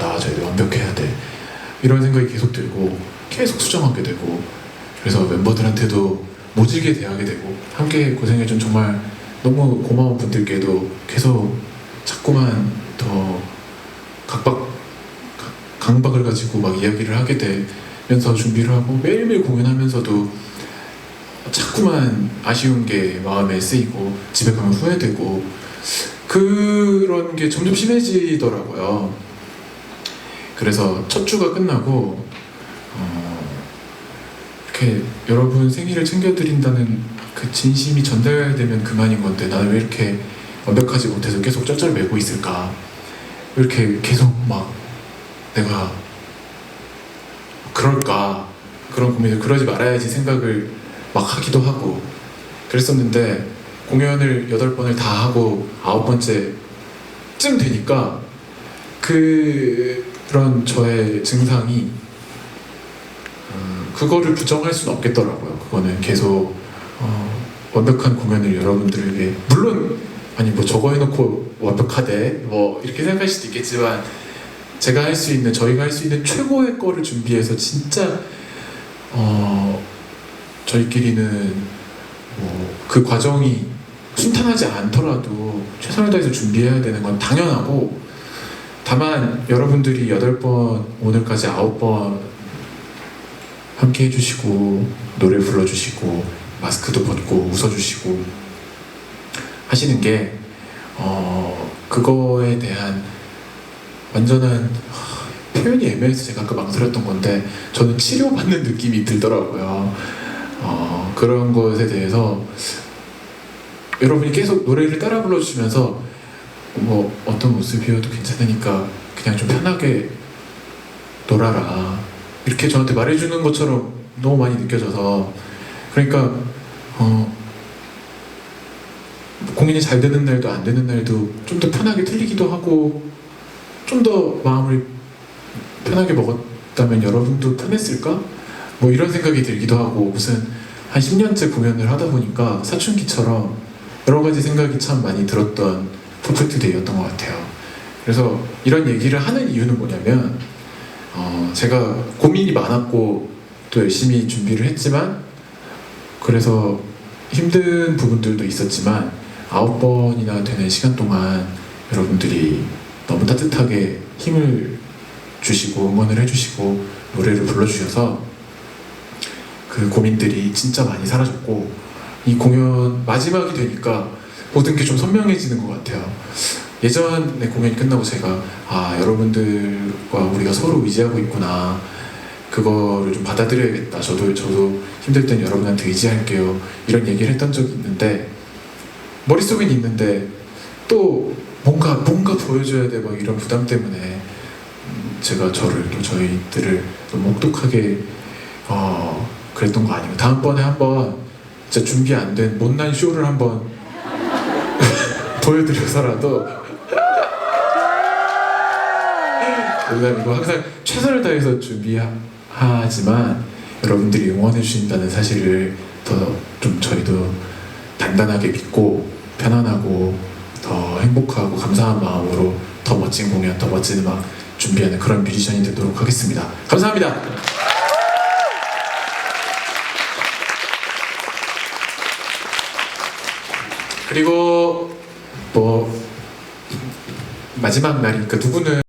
나와줘야 돼 완벽해야 돼 이런 생각이 계속 들고 계속 수정하게 되고 그래서 멤버들한테도 모질게 대하게 되고 함께 고생해준 정말 너무 고마운 분들께도 계속 자꾸만 더 각박 각- 강박을 가지고 막 이야기를 하게 되면서 준비를 하고 매일매일 공연하면서도 자꾸만 아쉬운 게 마음에 쓰이고 집에 가면 후회되고 그런 게 점점 심해지더라고요. 그래서 첫 주가 끝나고 어, 이렇게 여러분 생일을 챙겨드린다는 그 진심이 전달되면 그만인 건데 나는 왜 이렇게 완벽하지 못해서 계속 쩔쩔매고 있을까? 왜 이렇게 계속 막 내가 그럴까? 그런 고민을 그러지 말아야지 생각을 막 하기도 하고 그랬었는데 공연을 여덟 번을 다 하고 아홉 번째쯤 되니까 그런 저의 증상이 음, 그거를 부정할 수는 없겠더라고요. 그거는 계속 어, 완벽한 공연을 여러분들에게 물론 아니 뭐 저거 해놓고 완벽하대 뭐 이렇게 생각할 수도 있겠지만 제가 할 수 있는 저희가 할 수 있는 최고의 거를 준비해서 진짜 어 저희끼리는 뭐 그 과정이 순탄하지 않더라도 최선을 다해서 준비해야 되는 건 당연하고 다만 여러분들이 여덟 번 오늘까지 아홉 번 함께 해주시고 노래 불러주시고 마스크도 벗고 웃어주시고 하시는 게 어, 그거에 대한 완전한 하, 표현이 애매해서 제가 아까 망설였던 건데 저는 치료받는 느낌이 들더라고요. 어, 그런 것에 대해서 여러분이 계속 노래를 따라 불러주시면서 뭐 어떤 모습이어도 괜찮으니까 그냥 좀 편하게 놀아라 이렇게 저한테 말해주는 것처럼 너무 많이 느껴져서 그러니까 어, 공연이 잘 되는 날도 안 되는 날도 좀 더 편하게 틀리기도 하고 좀 더 마음을 편하게 먹었다면 여러분도 편했을까? 뭐 이런 생각이 들기도 하고 무슨 한 10년째 공연을 하다 보니까 사춘기처럼 여러 가지 생각이 참 많이 들었던 퍼펙트 데이였던 것 같아요. 그래서 이런 얘기를 하는 이유는 뭐냐면 어, 제가 고민이 많았고 또 열심히 준비를 했지만 그래서 힘든 부분들도 있었지만 아홉 번이나 되는 시간 동안 여러분들이 너무 따뜻하게 힘을 주시고 응원을 해주시고 노래를 불러주셔서 그 고민들이 진짜 많이 사라졌고 이 공연 마지막이 되니까 모든 게 좀 선명해지는 것 같아요. 예전에 공연이 끝나고 제가 아 여러분들과 우리가 서로 의지하고 있구나 그거를 좀 받아들여야겠다. 저도 저도 힘들 땐 여러분한테 의지할게요. 이런 얘기를 했던 적이 있는데 머릿속엔 있는데 또 뭔가 뭔가 보여줘야 돼 막 이런 부담 때문에 음, 제가 저를 또 저희들을 너무 혹독하게 어, 그랬던 거 아니고 다음번에 한번 진짜 준비 안 된 못난 쇼를 한번 보여드려서라도 항상 최선을 다해서 준비하지만 여러분들이 응원해 주신다는 사실을 더 좀 저희도 단단하게 믿고 편안하고 더 행복하고 감사한 마음으로 더 멋진 공연, 더 멋진 음악 준비하는 그런 뮤지션이 되도록 하겠습니다. 감사합니다. 그리고 뭐 마지막 날이니까 누구는